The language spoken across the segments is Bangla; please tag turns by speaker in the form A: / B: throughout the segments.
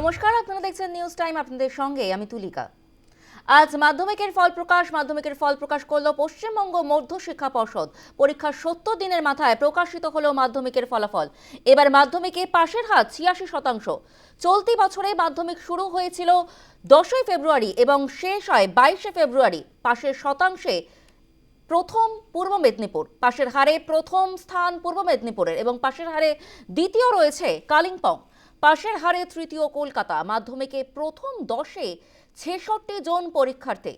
A: নমস্কার, আপনারা দেখছেন নিউজ টাইম আপনাদের সঙ্গে আমি তুলিকা। আজ মাধ্যমিকের ফল প্রকাশ, মাধ্যমিকের ফল প্রকাশ করল পশ্চিমবঙ্গ মধ্য শিক্ষা পর্ষদ। পরীক্ষার সত্তর দিনের মাথায় প্রকাশিত হল মাধ্যমিকের ফলাফল। এবার মাধ্যমিকে পাশের হাত ছিয়াশি শতাংশ। চলতি বছরে মাধ্যমিক শুরু হয়েছিল দশই ফেব্রুয়ারি এবং শেষ হয় বাইশে ফেব্রুয়ারি। পাশের শতাংশে প্রথম পূর্ব মেদিনীপুর, পাশের হারে প্রথম স্থান পূর্ব মেদিনীপুরের এবং পাশের হারে দ্বিতীয় রয়েছে কালিম্পং। পাশের হারে তৃতীয় কলকাতা, মাধ্যমিকে প্রথম দশে ছেষট্টি জন পরীক্ষার্থী।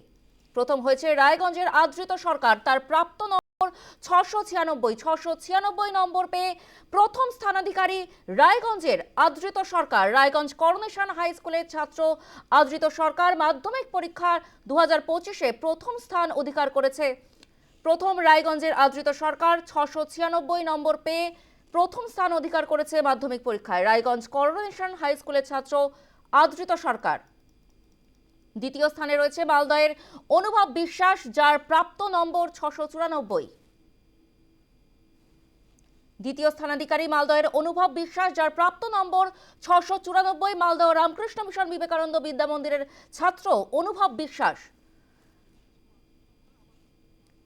A: প্রথম হয়েছে রায়গঞ্জের আদৃত সরকার, তার প্রাপ্ত নম্বর ছশো ছিয়ানব্বই। ছশো ছিয়ানব্বই নম্বর পেয়ে প্রথম স্থানাধিকারী রায়গঞ্জের আদৃত সরকার। রায়গঞ্জ করোনেশন হাই স্কুলের ছাত্র, আদৃত সরকার মাধ্যমিক পরীক্ষার দু হাজার পঁচিশে প্রথম স্থান অধিকার করেছে। প্রথম রায়গঞ্জের আদৃত সরকার ছশো ছিয়ানব্বই নম্বর পেয়ে প্রথম স্থান অধিকার করেছে মাধ্যমিক পরীক্ষায়। রায়গঞ্জ করোনেশন হাই স্কুলের ছাত্র আদৃত সরকার। দ্বিতীয় স্থানে রয়েছে মালদহের অনুভব বিশ্বাস, যার প্রাপ্ত নম্বর ছশো চুরানব্বই। দ্বিতীয় স্থানাধিকারী মালদহের অনুভব বিশ্বাস, যার প্রাপ্ত নম্বর ছশো চুরানব্বই। মালদহ রামকৃষ্ণ মিশন বিবেকানন্দ বিদ্যা মন্দিরের ছাত্র অনুভব বিশ্বাস।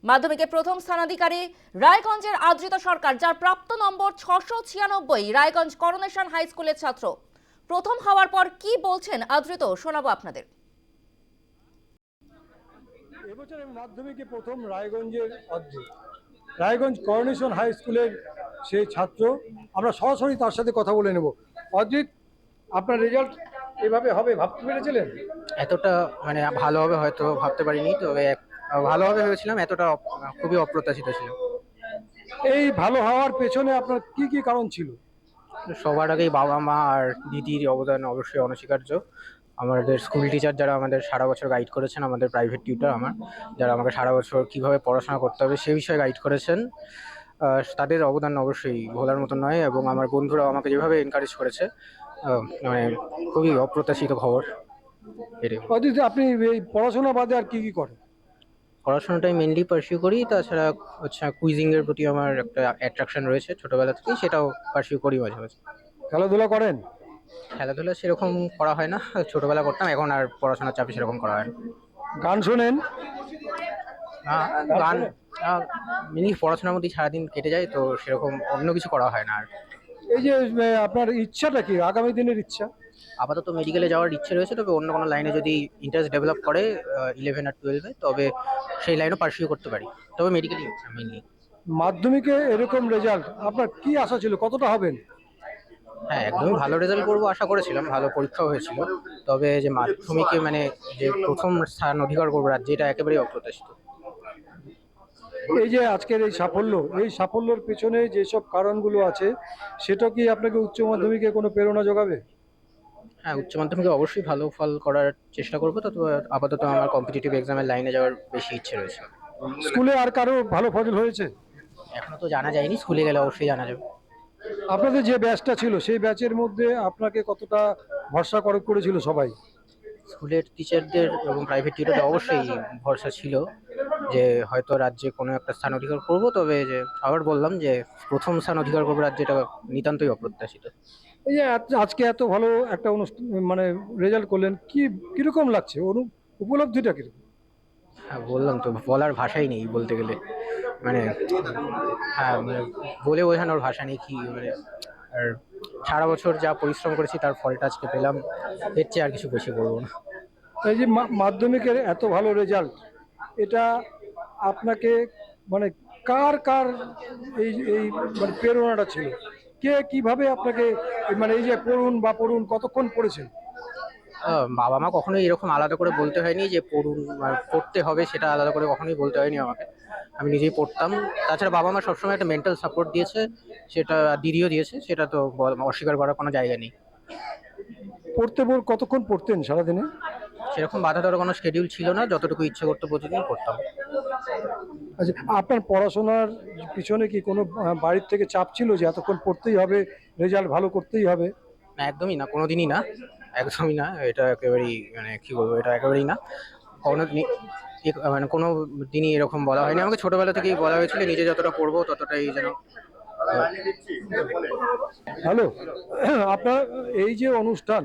A: মাধ্যমিকে প্রথম স্থানাধিকারী রায়গঞ্জের আদৃত সরকার যার প্রাপ্ত নম্বর ছশো ছিয়ানব্বই রায়গঞ্জ করোনেশন হাই স্কুলের ছাত্র। প্রথম হওয়ার পর কি বলছেন আদৃত শোনাবো আপনাদের।
B: এবছর আমি মাধ্যমিকে প্রথম রায়গঞ্জের অর্ধেক রায়গঞ্জ করোনেশন হাই স্কুলের সেই ছাত্র। আমরা সরাসরি তার সাথে কথা বলে নেব। অজিত আপনার রেজাল্ট এভাবে হবে ভাবতে পেরেছিলেন?
C: এতটা মানে ভালো হবে হয়তো ভাবতে পারিনি তবে এক- ভালোভাবে ভেবেছিলাম এতটা খুবই অপ্রত্যাশিত ছিল।
B: এই ভালো হওয়ার পেছনে আপনার কি কি কারণ ছিল?
C: সবার আগেই বাবা মা আর দিদির অবদান অবশ্যই অনস্বীকার্য। আমাদের স্কুল টিচার যারা আমাদের সারা বছর গাইড করেছেন আমাদের প্রাইভেট টিউটার আমার যারা আমাকে সারা বছর কীভাবে পড়াশোনা করতে হবে সে বিষয়ে গাইড করেছেন। তাদের অবদান অবশ্যই ভোলার মতো নয় এবং আমার বন্ধুরাও আমাকে যেভাবে এনকারেজ করেছে মানে খুবই অপ্রত্যাশিত খবর।
B: আপনি এই পড়াশোনা বাদে আর কি কি করেন?
C: পড়াশোনাটাই মেনলি পার্সিউ করি। তাছাড়া হচ্ছে কুইজিংয়ের প্রতি আমার একটা অ্যাট্রাকশন রয়েছে ছোটবেলা থেকেই সেটাও পার্সিউ করি মাঝে মাঝে।
B: খেলাধুলা করেন?
C: খেলাধুলা সেরকম করা হয় না ছোটবেলা করতাম এখন আর পড়াশোনার চাপে সেরকম করা হয় না।
B: গান শোনেন?
C: গান মিনি পড়াশোনার মধ্যেই সারাদিন কেটে যায় তো সেরকম অন্য কিছু করা হয় না আর।
B: এই যে আপনার ইচ্ছাটা কি? আগামী দিনের ইচ্ছা?
C: আপাতত মেডিকেলে যাওয়ার ইচ্ছে রয়েছে তবে অন্য কোনো লাইনে যদি ইন্টারেস্ট ডেভেলপ করে ইলেভেন আর টুয়েলভে তবে সেই লাইনও পার্সিউ করতে পারি। তবে মেডিকেলই ইচ্ছা মেনলি
B: মাধ্যমিকে এরকম রেজাল্ট আপনার কি আশা ছিল? কতটা হবেন?
C: হ্যাঁ একদমই ভালো রেজাল্ট করব আশা করেছিলাম ভালো পরীক্ষাও হয়েছিল। তবে যে মাধ্যমিকে মানে যে প্রথম স্থান অধিকার করব রাজ্যে এটা একেবারেই অপ্রত্যাশিত।
B: এই যে আজকের এই সাফল্য এই সাফল্যের পেছনে যেসব কারণগুলো আছে সেটা কি আপনাকে উচ্চ মাধ্যমিকে কোনো প্রেরণা যোগাবে?
C: হ্যাঁ উচ্চ মাধ্যমিকে অবশ্যই ভালো ফল করার চেষ্টা করব তবে আপাতত আমার কম্পিটিটিভ এক্সামের লাইনে যাওয়ার বেশি ইচ্ছে রয়েছে।
B: স্কুলে আর কারও ভালো ফজল হয়েছে?
C: এখনও তো জানা যায়নি স্কুলে গেলে অবশ্যই জানা যাবে।
B: আপনাদের যে ব্যাচটা ছিল সেই ব্যাচের মধ্যে আপনাকে কতটা ভরসা করে করেছিল সবাই?
C: স্কুলের টিচারদের এবং প্রাইভেট টিচারদের অবশ্যই ভরসা ছিল যে হয়তো রাজ্যে কোনো একটা স্থান অধিকার করব তবে যে আবার বললাম যে প্রথম স্থান অধিকার করব রাজ্যে এটা নিতান্তই অপ্রত্যাশিত।
B: এই যে আজ- আজকে এত ভালো একটা অনুষ্ঠান মানে রেজাল্ট করলেন কি কীরকম লাগছে? অনু উপলব্ধিটা কীরকম?
C: হ্যাঁ বললাম তো বলার ভাষাই নেই বলতে গেলে। মানে হ্যাঁ মানে বলে বোঝানোর ভাষা নেই কি মানে আর সারা বছর যা পরিশ্রম করেছি তার ফলটা আজকে পেলাম এর চেয়ে আর কিছু বেশি বলব না।
B: এই যে মাধ্যমিকের এত ভালো রেজাল্ট এটা আপনাকে মানে কার কার এই এই মানে প্রেরণাটা ছিল? কে কীভাবে আপনাকে মানে এই যে পড়ুন বা পড়ুন কতক্ষণ পড়েছেন?
C: বাবা মা কখনোই এরকম আলাদা করে বলতে হয়নি যে পড়ুন পড়তে হবে সেটা আলাদা করে কখনোই বলতে হয়নি আমাকে। আমি নিজেই পড়তাম। তাছাড়া বাবা মা সবসময় একটা মেন্টাল সাপোর্ট দিয়েছে সেটা দিদিও দিয়েছে সেটা তো অস্বীকার করার কোনো জায়গা নেই।
B: পড়তে বল কতক্ষণ পড়তেন সারাদিনে?
C: সেরকম বাধা ধরার কোনো শিডিউল ছিল না যতটুকু ইচ্ছে করতো প্রতিদিন পড়তাম।
B: আচ্ছা আপনার পড়াশোনার পিছনে কি কোনো বাড়ির থেকে চাপ ছিল যে এতক্ষণ পড়তেই হবে রেজাল্ট ভালো করতেই হবে?
C: না একদমই না কোনোদিনই না একদমই না এটা একেবারেই মানে কি বলব এটা একেবারেই না। কোনো দিনই মানে কোনো দিনই এরকম বলা হয়নি। আমাকে ছোটবেলা থেকেই বলা হয়েছিল নিজে যতটা পড়ব ততটাই যেন
B: হ্যালো আপনার এই যে অনুষ্ঠান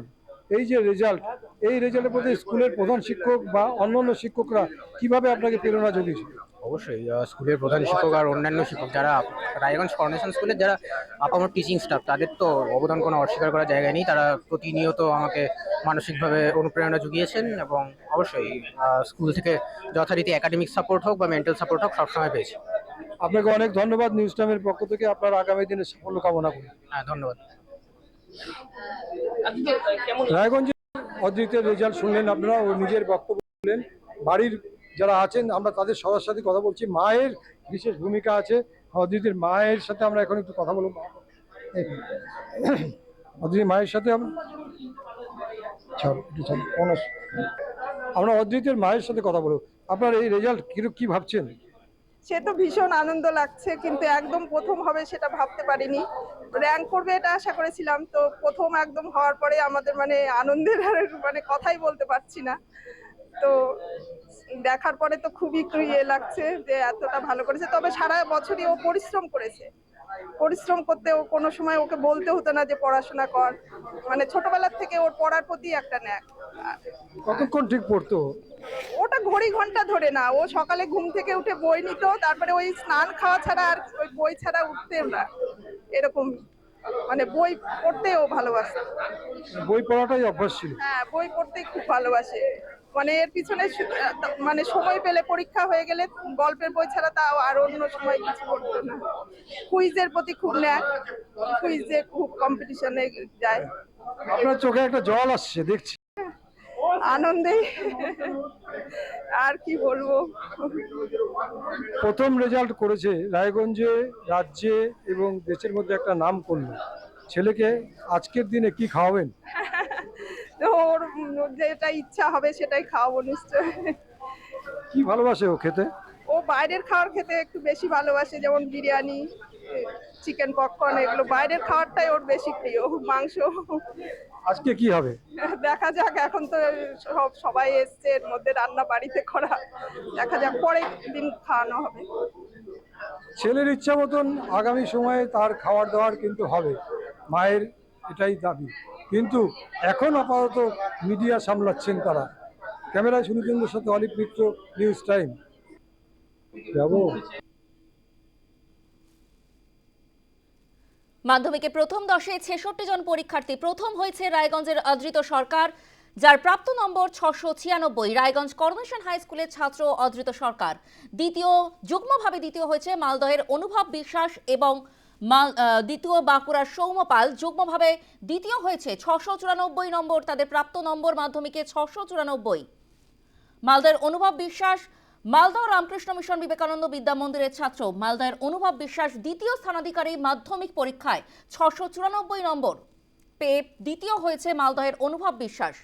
B: এই যে রেজাল্ট এই রেজাল্টের প্রতি স্কুলের প্রধান শিক্ষক বা অন্যান্য শিক্ষকরা কীভাবে আপনাকে প্রেরণা জুগিয়েছে?
C: অবশ্যই স্কুলের প্রধান শিক্ষক আর অন্যান্য শিক্ষক যারা রায়গঞ্জ ফাউন্ডেশন স্কুলের যারা আপামর টিচিং স্টাফ তাদের তো অবদান কোনো অস্বীকার করার জায়গা নেই। তারা প্রতিনিয়ত আমাকে মানসিকভাবে অনুপ্রেরণা জুগিয়েছেন এবং অবশ্যই স্কুল থেকে যথারীতি একাডেমিক সাপোর্ট হোক বা মেন্টাল সাপোর্ট হোক সবসময় পেয়েছি।
B: আপনাকে অনেক ধন্যবাদ নিউজ টাইমের পক্ষ থেকে। আপনার আগামী দিনের সাফল্য কামনা করি।
C: হ্যাঁ ধন্যবাদ।
B: রায়গঞ্জে অদ্বিতীয় রেজাল্ট শুনলেন আপনারা ও নিজের বক্তব্য বললেন বাড়ির যারা আছেন, আমরা তাদের সবার সাথে কথা বলছি। মায়ের বিশেষ ভূমিকা আছে। অদ্বিতীয় মায়ের সাথে আমরা এখন একটু কথা বলব। অদ্বিতীয় মায়ের সাথে। আমরা অদ্বিতীয় মায়ের সাথে কথা বলব। আপনার এই রেজাল্ট কি ভাবছেন?
D: সে তো ভীষণ আনন্দ লাগছে, কিন্তু একদম প্রথম হবে সেটা ভাবতে পারিনি। র্যাঙ্ক করবে এটা আশা করেছিলাম, তো প্রথম একদম হওয়ার পরে আমাদের মানে আনন্দের মানে কথাই বলতে পারছি না। তো দেখার পরে তো খুবই একটু ইয়ে লাগছে যে এতটা ভালো করেছে। তবে সারা বছরই ও পরিশ্রম করেছে। পরিশ্রম করতে ও কোনো সময় ওকে বলতে হতো না যে পড়াশোনা কর। মানে ছোটবেলার থেকে ওর পড়ার প্রতি একটা ন্যাক।
B: কতক্ষণ ঠিক পড়তো?
D: ওটা ঘড়ি ঘণ্টা ধরে না। ও সকালে ঘুম থেকে উঠে বই নিত তারপরে ওই স্নান খাওয়া ছাড়া আর ওই বই ছাড়া উঠতেও না। এরকম। মানে বই পড়তেও ভালোবাসে
B: বই পড়াটাই অভ্যাস ছিল।
D: হ্যাঁ বই পড়তেই খুব ভালোবাসে। মানে এর পিছনে মানে সময় পেলে পরীক্ষা হয়ে গেলে গল্পের বই ছাড়া তাও আর অন্য সময় কিছু পড়তো না। কুইজের প্রতি খুব ন্যাক। কুইজে খুব কম্পিটিশনে যায়।
B: আপনার চোখে একটা জল আসছে দেখছি।
D: আনন্দে। আর কি বলব?
B: প্রথম রেজাল্ট করেছে রায়গঞ্জে রাজ্যে এবং দেশের মধ্যে একটা নাম করল। ছেলেকে আজকের দিনে কি খাওয়াবেন?
D: তো ওর যেটা ইচ্ছা হবে সেটাই খাওয়াবো নিশ্চয়
B: কি ভালোবাসে ও খেতে?
D: ও বাইরের খাবার খেতে একটু বেশি ভালোবাসে যেমন বিরিয়ানি চিকেন পপকর্ন এগুলো। বাইরের খাবারটাই ওর বেশি প্রিয় মাংস।
B: আজকে কি হবে?
D: দেখা যাক এখন তো সব সবাই এসছে এর মধ্যে রান্না বাড়িতে করা। দেখা যাক পরের দিন খাওয়ানো হবে।
B: ছেলের ইচ্ছা মতন আগামী সময়ে তার খাবার দাবার কিন্তু হবে। মায়ের এটাই দাবি। কিন্তু এখন আপাতত মিডিয়া সামলাচ্ছেন তারা। ক্যামেরায় সুনীচন্দ্রের সাথে অলিপ মিত্র, নিউজ টাইম। যাব।
A: মাধ্যমিকে প্রথম দশে ছেষট্টি জন পরীক্ষার্থী, প্রথম হয়েছে রায়গঞ্জের অদৃত সরকার, যার প্রাপ্ত নম্বর ছশো ছিয়ানব্বই, রায়গঞ্জ করোনেশন হাই স্কুলের ছাত্র অদৃত সরকার। দ্বিতীয়, যুগ্মভাবে দ্বিতীয় হয়েছে মালদহের অনুভব বিশ্বাস এবং মাল দ্বিতীয় বাঁকুড়ার সৌম্যপাল যুগ্মভাবে দ্বিতীয় হয়েছে ছশো চুরানব্বই নম্বর, তাদের প্রাপ্ত নম্বর মাধ্যমিকে ছশো চুরানব্বই। মালদার অনুভব বিশ্বাস মালদহ রামকৃষ্ণ মিশন বিবেকানন্দ বিদ্যা মন্দিরের ছাত্র। মালদার অনুভব বিশ্বাস দ্বিতীয় স্থানাধিকারী মাধ্যমিক পরীক্ষায় ছশো চুরানব্বই নম্বর। পেয়ে দ্বিতীয় হয়েছে মালদহের অনুভব বিশ্বাস।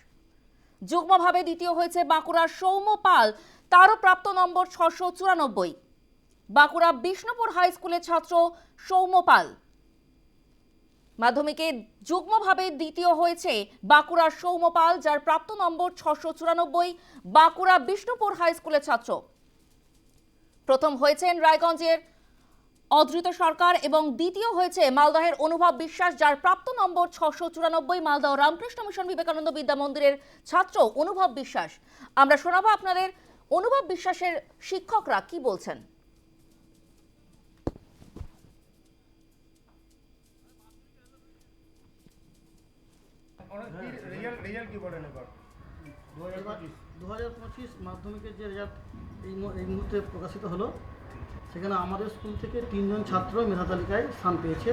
A: যুগ্মভাবে দ্বিতীয় হয়েছে বাঁকুড়ার সৌম্য পাল, তারও প্রাপ্ত নম্বর ছশো চুরানব্বই। বাঁকুড়া বিষ্ণুপুর হাই স্কুলের ছাত্র সৌম্য পাল। মাধ্যমিকে যুগ্মভাবে দ্বিতীয় হয়েছে বাঁকুড়ার সৌম্যপাল যার প্রাপ্ত নম্বর ছশো চুরানব্বই, বাঁকুড়া বিষ্ণুপুর হাই স্কুলের ছাত্র। প্রথম হয়েছেন রায়গঞ্জের অধৃত সরকার এবং দ্বিতীয় হয়েছে মালদহের অনুভব বিশ্বাস, যার প্রাপ্ত নম্বর ছশো চুরানব্বই মালদহ রামকৃষ্ণ মিশন বিবেকানন্দ বিদ্যা মন্দিরের ছাত্র অনুভব বিশ্বাস। আমরা শোনাবো আপনাদের অনুভব বিশ্বাসের শিক্ষকরা কি বলছেন।
E: দু হাজার পঁচিশ মাধ্যমিকের যে রেজাল্ট এই এই মুহূর্তে প্রকাশিত হলো সেখানে আমাদের স্কুল থেকে তিনজন ছাত্র মেধা তালিকায় স্থান পেয়েছে।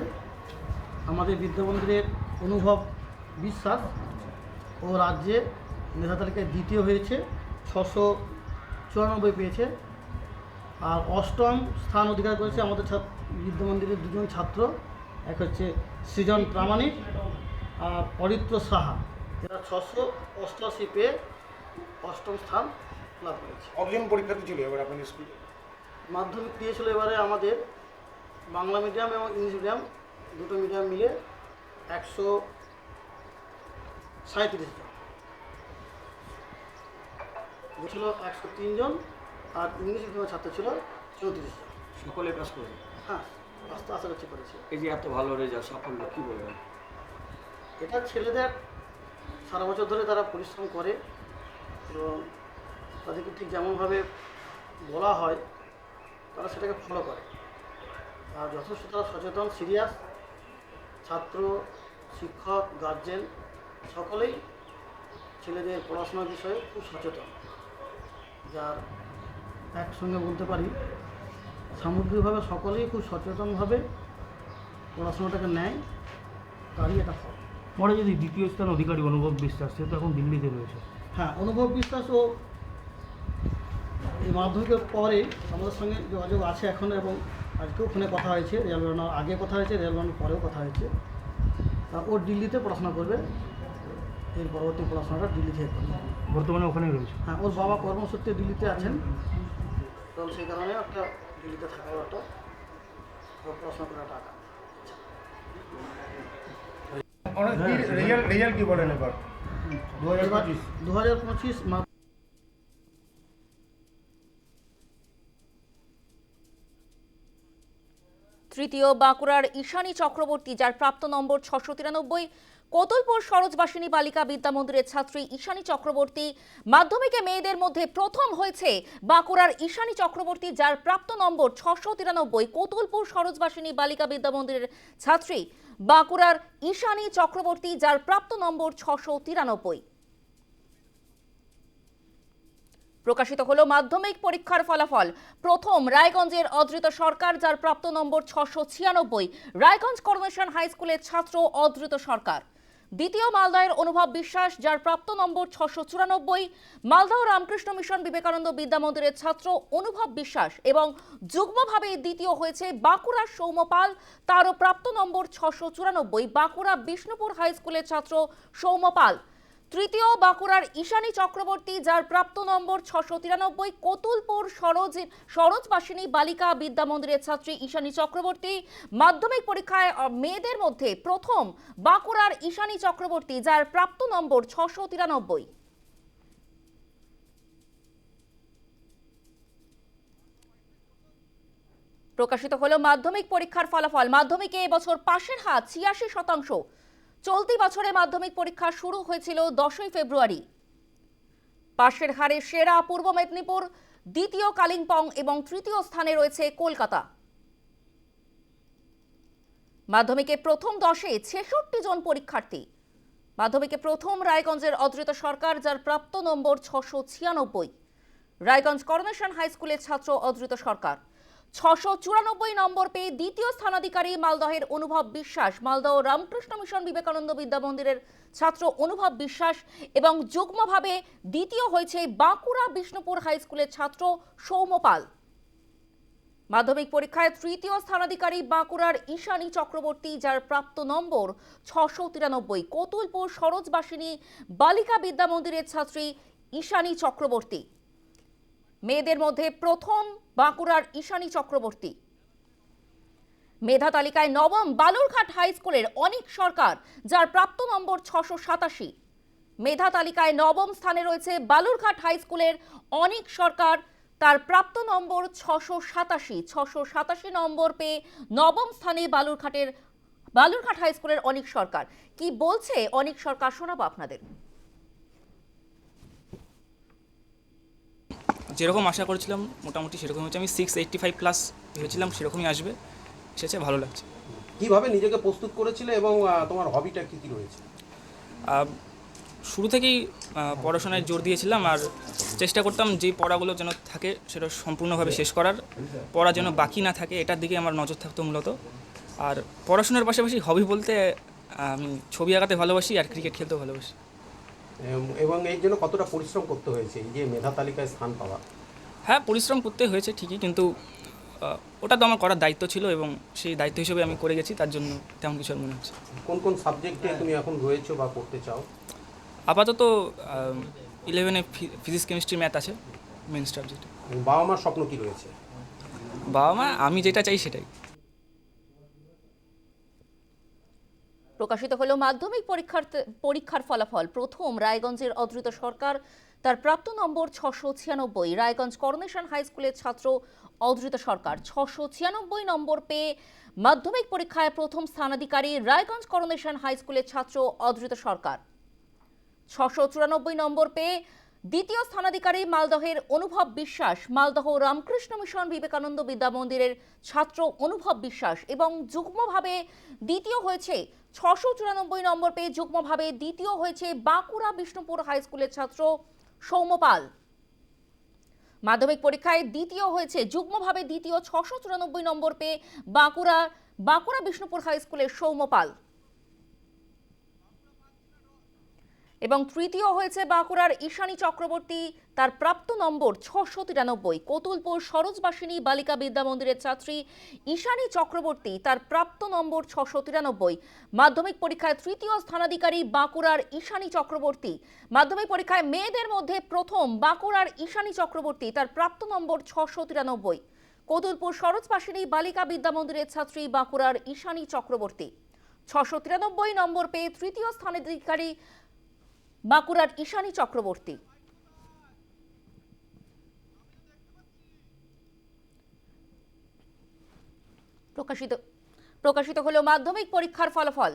E: আমাদের বিদ্যামন্দিরের অনুভব বিশ্বাস ও রাজ্যে মেধা তালিকায় দ্বিতীয় হয়েছে ছশো চুরানব্বই পেয়েছে। আর অষ্টম স্থান অধিকার করেছে আমাদের ছাত্র বিদ্যামন্দিরের দুজন ছাত্র। এক হচ্ছে সৃজন প্রামাণিক আর অরিত্র সাহা এরা ছশো অষ্টআশি পেয়ে অষ্টম স্থান লাভ করেছে।
F: কতজন পরীক্ষার্থী ছিল এবার আপনাদের স্কুলে।
E: মাধ্যমিক দিয়েছিল এবারে আমাদের বাংলা মিডিয়াম এবং ইংলিশ মিডিয়াম দুটো মিডিয়াম মিলে একশো সাঁত্রিশ জন। ছিল একশো তিনজন আর ইংলিশ মিডিয়ামের ছাত্র ছিল চৌত্রিশ জন।
G: সকলে পাস করেছে?
E: হ্যাঁ আস্তে আশা করছি। করেছে
G: এই যে এত ভালো রেজাল্ট সাফল্য কী বলবেন?
E: এটা ছেলেদের সারা বছর ধরে তারা পরিশ্রম করে এবং তাদেরকে ঠিক যেমনভাবে বলা হয়, তারা সেটাকে ফলো করে। আর যথেষ্ট তারা সচেতন সিরিয়াস ছাত্র, শিক্ষক গার্জেন সকলেই ছেলেদের পড়াশোনার বিষয়ে খুব সচেতন। যার একসঙ্গে বলতে পারি, সামগ্রিকভাবে সকলেই খুব সচেতনভাবে পড়াশোনাটাকে নেয়, তারই এটা ফল।
G: পরে যদি দ্বিতীয় স্থান অধিকারী অনুভব বিশ্বাস সে তো এখন দিল্লিতে রয়েছে।
E: হ্যাঁ অনুভব বিশ্বাস ও এই মাধ্যমিকের পরে আমাদের সঙ্গে যোগাযোগ আছে এখন এবং আজকেও ফোনে কথা হয়েছে রেল বানানোর আগে কথা হয়েছে রেল বানানোর পরেও কথা হয়েছে। ও দিল্লিতে পড়াশোনা করবে এর পরবর্তী পড়াশোনাটা দিল্লি থেকে করবে।
G: বর্তমানে ওখানেই রয়েছে?
E: হ্যাঁ ওর বাবা কর্মসূত্রে দিল্লিতে আছেন। তো সেই কারণে একটা দিল্লিতে থাকার একটা পড়াশোনা করার টাকা
F: অনেক রেজাল্ট রেজাল্ট কি বলেন এবার? দু হাজার পঁচিশ।
E: দু হাজার পঁচিশ
A: তৃতীয় বাঁকুড়ার ঈশানী চক্রবর্তী যার প্রাপ্ত নম্বর ছশো তিরানব্বই কোতুলপুর সরোজবাসিনী বালিকা বিদ্যা মন্দিরের ছাত্রী ঈশানী চক্রবর্তী মাধ্যমিকে মেয়েদের মধ্যে প্রথম হয়েছে বাঁকুড়ার ঈশানী চক্রবর্তী, যার প্রাপ্ত নম্বর ছশো তিরানব্বই। কোতুলপুর সরোজবাসিনী বালিকা বিদ্যা মন্দিরের ছাত্রী বাঁকুড়ার ঈশানী চক্রবর্তী, যার প্রাপ্ত নম্বর ছশো তিরানব্বই। প্রকাশিত হলো মাধ্যমিক পরীক্ষার ফলাফল। প্রথম রায়গঞ্জের অদৃত সরকার, যার প্রাপ্ত নম্বর ছশো ছিয়ানব্বই। রায়গঞ্জ করোনেশন হাই স্কুলের ছাত্র অদৃত সরকার। দ্বিতীয় মালদায়ের অনুভব বিশ্বাস, যার প্রাপ্ত নম্বর ছশো চুরানব্বই। মালদা ও রামকৃষ্ণ মিশন বিবেকানন্দ বিদ্যামন্দিরের ছাত্র অনুভব বিশ্বাস এবং যুগ্মভাবে দ্বিতীয় হয়েছে বাঁকুড়ার সৌম্যপাল তারও প্রাপ্ত নম্বর ছশো চুরানব্বই, বাঁকুড়া বিষ্ণুপুর হাই স্কুলের ছাত্র সৌম্যপাল তৃতীয় বাঁকুড়ার ঈশানী চক্রবর্তী, যার প্রাপ্ত নম্বর ছশো তিরানব্বই, কতুলপুর সরোজ সরোজবাসিনী বালিকা বিদ্যা মন্দিরের ছাত্রী ঈশানী চক্রবর্তী। মাধ্যমিক পরীক্ষায় মেয়েদের মধ্যে প্রথম বাঁকুড়ার ঈশানী চক্রবর্তী, যার প্রাপ্ত নম্বর ছশো তিরানব্বই। প্রকাশিত হলো মাধ্যমিক পরীক্ষার ফলাফল। মাধ্যমিকে এবছর পাশের হাত ছিয়াশি শতাংশ। চলতি বছরে মাধ্যমিক পরীক্ষা শুরু হয়েছিল দশই ফেব্রুয়ারি। পাশের হারে সেরা পূর্ব মেদিনীপুর, দ্বিতীয় কালিম্পং এবং তৃতীয় স্থানে রয়েছে কলকাতা। মাধ্যমিকে প্রথম দশে ছেষট্টি জন পরীক্ষার্থী। মাধ্যমিকে প্রথম রায়গঞ্জের অদৃত সরকার, যার প্রাপ্ত নম্বর ছশো ছিয়ানব্বই। রায়গঞ্জ করোনেশন হাই স্কুলের ছাত্র অদৃত সরকার। ছশো চুরানব্বই নম্বর পেয়ে দ্বিতীয় স্থানাধিকারী মালদহের অনুভব বিশ্বাস। মালদহ রামকৃষ্ণ মিশন বিবেকানন্দ বিদ্যা মন্দিরের ছাত্র অনুভব বিশ্বাস এবং যুগ্মভাবে দ্বিতীয় হয়েছে বাঁকুড়া বিষ্ণুপুর হাই স্কুলের ছাত্র সৌম্যপাল মাধ্যমিক পরীক্ষায় তৃতীয় স্থানাধিকারী বাঁকুড়ার ঈশানী চক্রবর্তী, যার প্রাপ্ত নম্বর ছশো তিরানব্বই। কতুলপুর সরোজবাসিনী বালিকা বিদ্যা মন্দিরের ছাত্রী ঈশানী চক্রবর্তী। মেয়েদের মধ্যে প্রথম বাঁকুড়ার ঈশানী চক্রবর্তী। মেধা তালিকায় নবম বালুরঘাট হাই স্কুলের অনিক সরকার, যার প্রাপ্ত নম্বর ছশো সাতাশি। মেধা তালিকায় নবম স্থানে রয়েছে বালুরঘাট হাই স্কুলের অনিক সরকার, তার প্রাপ্ত নম্বর ছশো সাতাশি। ছশো সাতাশি নম্বর পেয়ে নবম স্থানে বালুরঘাটের, বালুরঘাট হাই স্কুলের অনিক সরকার। কি বলছে অনিক সরকার শোনাবো আপনাদের।
H: যেরকম আশা করেছিলাম মোটামুটি সেরকম হচ্ছে আমি সিক্স এইট্টি ফাইভ প্লাস ভেবেছিলাম সেরকমই আসবে। এসেছে ভালো লাগছে।
I: কীভাবে নিজেকে প্রস্তুত করেছিলে এবং তোমার হবিটা কী কী রয়েছে?
H: শুরু থেকেই পড়াশোনায় জোর দিয়েছিলাম আর চেষ্টা করতাম যে পড়াগুলো যেন থাকে সেটা সম্পূর্ণভাবে শেষ করার। পড়া যেন বাকি না থাকে এটার দিকে আমার নজর থাকতো মূলত। আর পড়াশোনার পাশাপাশি হবি বলতে আমি ছবি আঁকাতে ভালোবাসি আর ক্রিকেট খেলতেও ভালোবাসি।
I: এবং এই জন্য কতটা পরিশ্রম করতে হয়েছে? এই যে মেধা তালিকায় স্থান পাওয়া।
H: হ্যাঁ পরিশ্রম করতে হয়েছে ঠিকই কিন্তু ওটা তো আমার করার দায়িত্ব ছিল এবং সেই দায়িত্ব হিসেবে আমি করে গেছি তার জন্য তেমন কিছু মনে হচ্ছে
I: কোন কোন সাবজেক্টে তুমি এখন রয়েছো বা করতে চাও?
H: আপাতত ইলেভেনে ফিজিক্স কেমিস্ট্রি ম্যাথ আছে মেন সাবজেক্ট
I: বাবা মার স্বপ্ন কি রয়েছে?
H: বাবা মা আমি যেটা চাই সেটাই।
A: প্রকাশিত হলো মাধ্যমিক পরীক্ষার পরীক্ষার ফলাফল প্রথম রায়গঞ্জের অদৃত সরকার। তার প্রাপ্ত নম্বর ছশো ছিয়ানব্বই। রায়গঞ্জ করোনেশন হাই স্কুলের ছাত্র অদৃত সরকার। ছশো ছিয়ানব্বই নম্বর পেয়ে মাধ্যমিক পরীক্ষায় প্রথম স্থানাধিকারী রায়গঞ্জ করোনেশন হাই স্কুলের ছাত্র অদৃত সরকার। ছশো চুরানব্বই নম্বর পেয়ে দ্বিতীয় স্থানাধিকারী মালদহের অনুভব বিশ্বাস। মালদহ রামকৃষ্ণ মিশন বিবেকানন্দ বিদ্যা মন্দিরের ছাত্র অনুভব বিশ্বাস এবং যুগ্মভাবে দ্বিতীয় হয়েছে ছশো চুরানব্বই নম্বর পেয়ে যুগ্মভাবে দ্বিতীয় হয়েছে বাঁকুড়া বিষ্ণুপুর হাই স্কুলের ছাত্র সৌম্যপাল মাধ্যমিক পরীক্ষায় দ্বিতীয় হয়েছে, যুগ্মভাবে দ্বিতীয় ছশো চুরানব্বই নম্বর পেয়ে বাঁকুড়া বাঁকুড়া বিষ্ণুপুর হাই স্কুলের সৌম্যপাল এবং তৃতীয় হয়েছে বাঁকুড়ার ঈশানী চক্রবর্তী। তার প্রাপ্ত নম্বর ছশো তিরানব্বই। কতুলপুর সরোজবাসিনী বালিকা বিদ্যা মন্দিরের ছাত্রী ঈশানী চক্রবর্তী তার প্রাপ্ত নম্বর ছশো তিরানব্বই। মাধ্যমিক পরীক্ষায় তৃতীয় স্থানাধিকারী বাঁকুড়ার ঈশানী চক্রবর্তী। মাধ্যমিক পরীক্ষায় মেয়েদের মধ্যে প্রথম বাঁকুড়ার ঈশানী চক্রবর্তী। তার প্রাপ্ত নম্বর ছশো তিরানব্বই। কতুলপুর সরোজবাসিনী বালিকা বিদ্যা মন্দিরের ছাত্রী বাঁকুড়ার ঈশানী চক্রবর্তী। ছশো তিরানব্বই নম্বর পেয়ে তৃতীয় স্থানাধিকারী বাঁকুড়ার ঈশানী চক্রবর্তী। প্রকাশিত প্রকাশিত হলো মাধ্যমিক পরীক্ষার ফলাফল।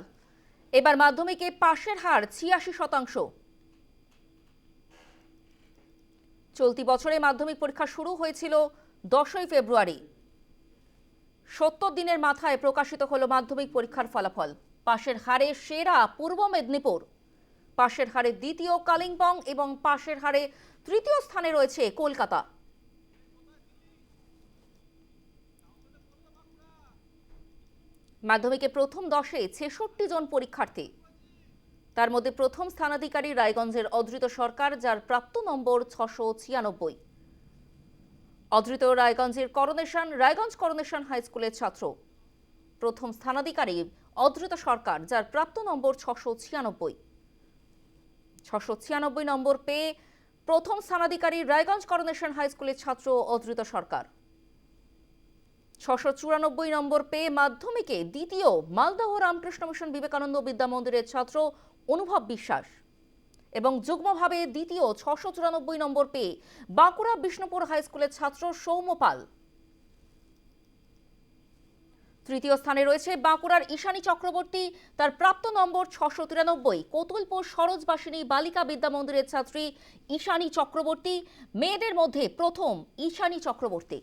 A: এবার মাধ্যমিকে পাশের হার ছিয়াশি শতাংশ। চলতি বছরে মাধ্যমিক পরীক্ষা শুরু হয়েছিল দশই ফেব্রুয়ারি। সত্তর দিনের মাথায় প্রকাশিত হলো মাধ্যমিক পরীক্ষার ফলাফল। পাশের হারে সেরা পূর্ব মেদিনীপুর। পাশের হারে দ্বিতীয় কালিম্পং এবং পাশের হারে তৃতীয় স্থানে রয়েছে কলকাতা। মাধ্যমিকে প্রথম দশে ছেষট্টি জন পরীক্ষার্থী। তার মধ্যে প্রথম স্থানাধিকারী রায়গঞ্জের অধৃত সরকার, যার প্রাপ্ত নম্বর ছশো ছিয়ানব্বই। অধৃত রায়গঞ্জের করোনেশন, রায়গঞ্জ করোনেশন হাই স্কুলের ছাত্র। প্রথম স্থানাধিকারী অধৃত সরকার, যার প্রাপ্ত নম্বর ছশো ছিয়ানব্বই। ছশো ছিয়ানব্বই নম্বর পেয়ে প্রথম স্থানাধিকারী রায়গঞ্জ করোনেশন হাই স্কুলের ছাত্র অধৃত সরকার। ছশো চুরানব্বই নম্বর পেয়ে মাধ্যমিকে দ্বিতীয় মালদহ রামকৃষ্ণ মিশন বিবেকানন্দ বিদ্যা মন্দিরের ছাত্র অনুভব বিশ্বাস এবং যুগ্মভাবে দ্বিতীয় ছশো চুরানব্বই নম্বর পেয়ে বাঁকুড়া বিষ্ণুপুর হাই স্কুলের ছাত্র সৌম্যপাল তৃতীয় স্থানে রয়েছে বাঁকুড়ার ঈশানী চক্রবর্তী। তার প্রাপ্ত নম্বর ছশো তিরানব্বই। কোতুলপুর সরোজবাসিনী বালিকা বিদ্যা মন্দিরের ছাত্রী ঈশানী চক্রবর্তী। মেয়েদের মধ্যে প্রথম ঈশানী চক্রবর্তী।